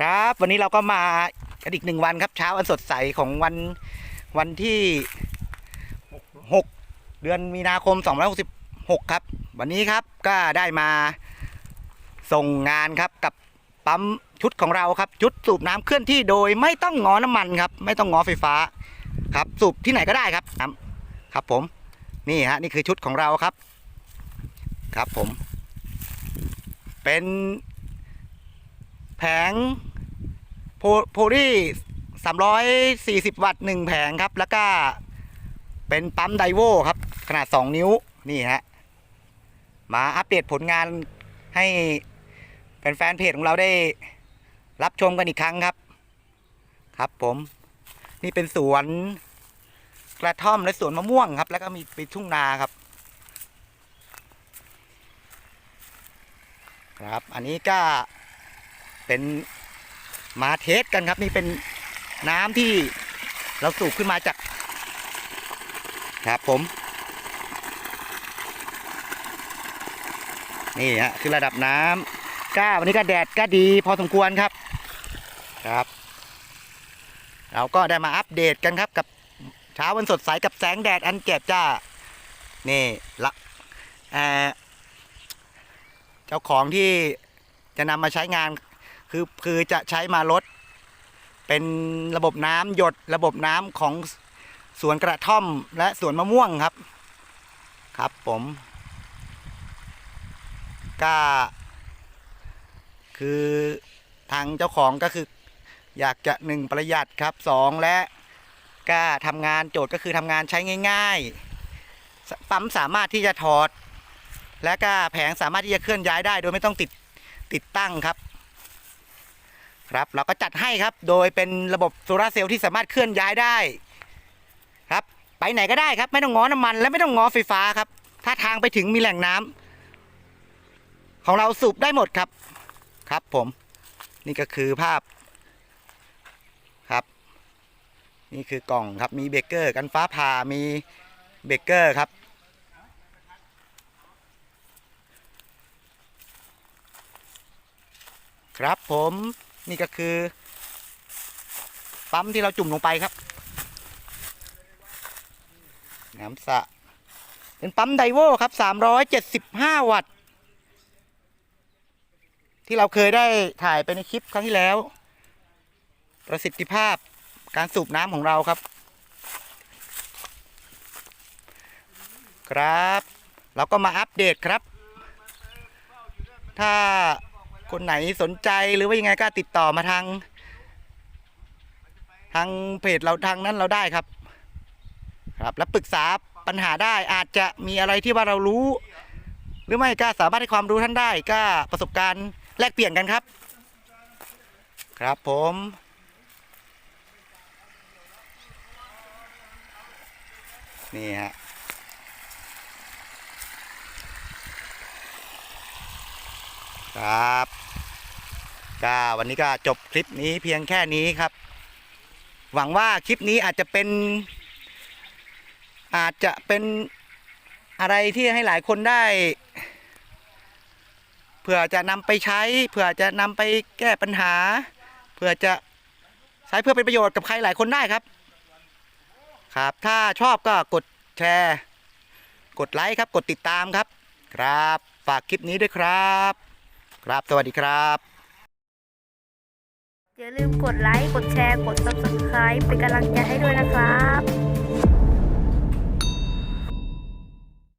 ครับ วันนี้เราก็มากันอีกหนึ่งวันครับ เช้าอันสดใสของวันวันที่หกเดือนมีนาคม 2566 ครับ วันนี้ครับก็ได้มาส่งงานครับกับปั๊มชุดของเราครับ ชุดสูบน้ำเคลื่อนที่โดยไม่ต้องงอน้ำมันครับ ไม่ต้องงอไฟฟ้าครับ สูบที่ไหนก็ได้ครับครับผมนี่ฮะนี่คือชุดของเราครับ ครับผม เป็นแผง โพโพลีสามร้อยสี่สิบวัตต์หนึ่งแผงครับ แล้วก็เป็นปั๊มไดโวครับ ขนาดสองนิ้วนี่ฮะมาอัปเดตผลงานให้แฟนๆเพจของเราได้รับชมกันอีกครั้งครับ ครับผม นี่เป็นสวนกระท่อมและสวนมะม่วงครับ แล้วก็มีเป็นทุ่งนาครับครับ อันนี้ก็เป็น มาเทสกันครับ นี่เป็นน้ำที่เราสูบขึ้นมาจากครับผม นี่ฮะคือระดับน้ำก้าวันนี้ก็แดดก็ดีพอสมควรครับครับ เราก็ได้มาอัปเดตกันครับกับเช้าวันสดใสกับแสงแดดอันแจ่มจ้า นี่ละเอ่อเจ้าของที่จะนำมาใช้งาน คือคือจะใช้มาลด เป็นระบบน้ำหยดระบบน้ำของสวนกระท่อมและสวนมะม่วงครับ ครับผมก็คือทางเจ้าของก็คือ อยากจะหนึ่งประหยัดครับสองและก็ทำงานโจทย์ก็คือทำงานใช้ง่าย ๆ ปั๊มสามารถที่จะถอด และก็แผงสามารถที่จะเคลื่อนย้ายได้ โดยไม่ต้องติดติดตั้งครับ ครับเราก็จัดให้ครับโดยเป็นระบบโซลาร์เซลล์ที่สามารถเคลื่อนย้ายได้ครับ ไปไหนก็ได้ครับ ไม่ต้องง้อน้ำมัน และไม่ต้องง้อไฟฟ้าครับ ถ้าทางไปถึงมีแหล่งน้ำของเราสูบได้หมดครับครับผม นี่ก็คือภาพครับ นี่คือกล่องครับมีเบรกเกอร์กันฟ้าผ่ามีเบรกเกอร์ครับครับผม นี่ก็คือ ปั๊มที่เราจุ่มลงไปครับ น้ำสระเป็นปั๊มไดโวครับ375วัตต์ ที่เราเคยได้ถ่ายไปในคลิปครั้งที่แล้ว ประสิทธิภาพการสูบน้ำของเราครับ ครับ เราก็มาอัปเดตครับ ถ้า คนไหนสนใจหรือว่ายังไงก็ติดต่อมาทาง ทางเพจเราทางนั้นเราได้ครับ ครับแล้วปรึกษาปัญหาได้อาจจะมีอะไรที่ว่าเรารู้ หรือไม่ก็สามารถให้ความรู้ท่านได้ก็ประสบการณ์แลกเปลี่ยนกันครับ ครับผมนี่ฮะครับ ก็วันนี้ก็จบคลิปนี้เพียงแค่นี้ครับ หวังว่าคลิปนี้อาจจะเป็น อาจจะเป็นอะไรที่ให้หลายคนได้เพื่อจะนำไปใช้เพื่อจะนำไปแก้ปัญหาเพื่อจะใช้เพื่อเป็นประโยชน์กับใครหลายคนได้ครับ ครับ ถ้าชอบก็กดแชร์ กดไลค์ครับ กดติดตามครับ ครับ ฝากคลิปนี้ด้วยครับ ครับ สวัสดีครับ อย่าลืมกดไลค์ กดแชร์ กด subscribe เป็นกำลังใจให้ด้วยนะครับ